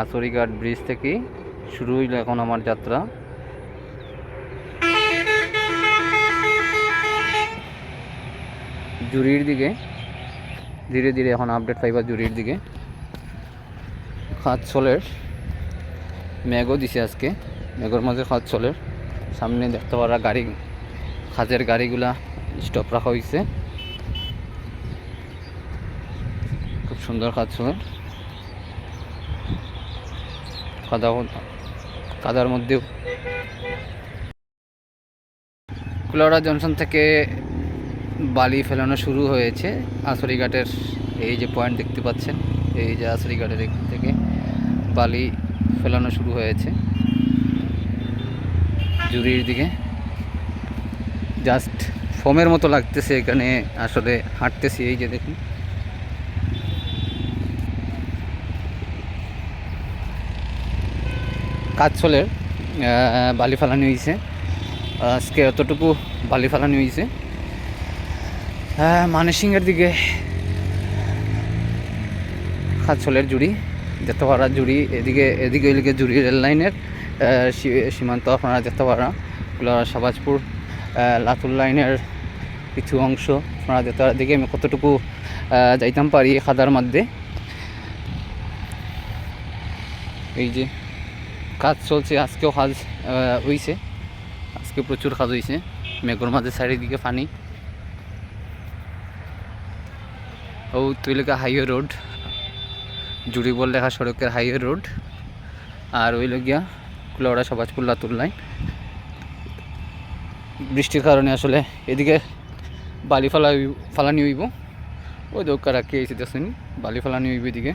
আচরিঘাট bridge থেকে শুরু হইল এখন আমার যাত্রা। জুরির দিকে, ধীরে ধীরে এখন আপডেট পাইবা জুরির দিকে। খাত চলের মেঘও দিছে আজকে মেঘর মাঝে খাত চলের সামনে দেখতে পারা গাড়ি খাজের গাড়িগুলা স্টপ রাখা হয়েছে খুব সুন্দর খাত চলের কাদা কাদার মধ্যেও কুলাউড়া জংশন থেকে বালি ফেলানো শুরু হয়েছে। আসরিঘাটের এই যে পয়েন্ট দেখতে পাচ্ছেন, এই যে আসরিঘাটের থেকে বালি ফেলানো শুরু হয়েছে। জুরির দিকে। জাস্ট ফোমের মতো লাগতেছে এখানে, আসলে হাঁটতেছি এই যে দেখুন। কাজচলের বালি ফেলানো হয়েছে আজকে এতটুকু বালি ফেলানো হয়েছে মানসিংহের দিকে খাতছলের জুড়ি যেতে পারা জুড়ি, এদিকে এদিকে এদিকে জুড়ি রেল লাইনের সীমান্ত আপনারা যেতে পারা কুলার, সাবাজপুর লাতুর লাইনের কিছু অংশ আপনারা যেতে পারা দেখে আমি কতটুকু যাইতাম পারি খাদার মধ্যে। এই যে কাজ চলছে, আজকেও কাজ হইছে। আজকে প্রচুর কাজ হয়েছে মেঘর মাঝে চারিদিকে পানি। ও তুইলেকা হাইওয়ে রোড জুড়িবল লেখা সড়কের হাইওয়ে রোড। আর ওই গিয়া কুলাউড়া সবাজপুর লাতুর লাইন। বৃষ্টির কারণে আসলে এদিকে বালি ফালা ফালানি হইব। ওই দোকা রাখি এসে দেখছেন, বালি ফালানি হইব এদিকে।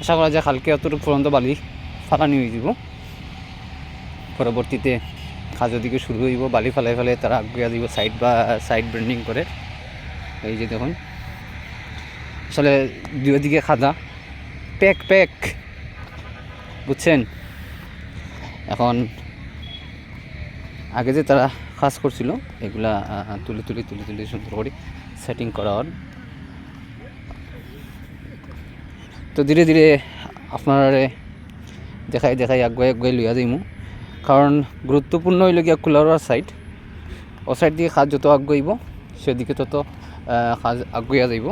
আশা করা যায় কালকে অতটুকু পর্যন্ত বালি ফালানি হয়ে যাব। পরবর্তীতে কাজের দিকে শুরু হইব, বালি ফেলাই ফেলে তারা আগুয়া দিব সাইড বা সাইড ব্রেন্ডিং করে। এই যে দেখুন। আসলে দুই দিকে খাদা। Pack pack. বুঝছেন? এখন আগে যে তারা কাজ করছিল, এগুলা তুলে তুলে তুলে তুলে সুন্দর করে সেটিং করা হয় তো ধীরে ধীরে আপনারে দেখাই দেখাই আগুয়াই আগুয়াই লইয়া যাইমু কারণ গুরুত্বপূর্ণ হইল গিয়া কুলাউড়ার সাইড ও সাইড দিয়ে কাজ যত আগুয়াইব সেদিকে তত কাজ আগুয়া যাইব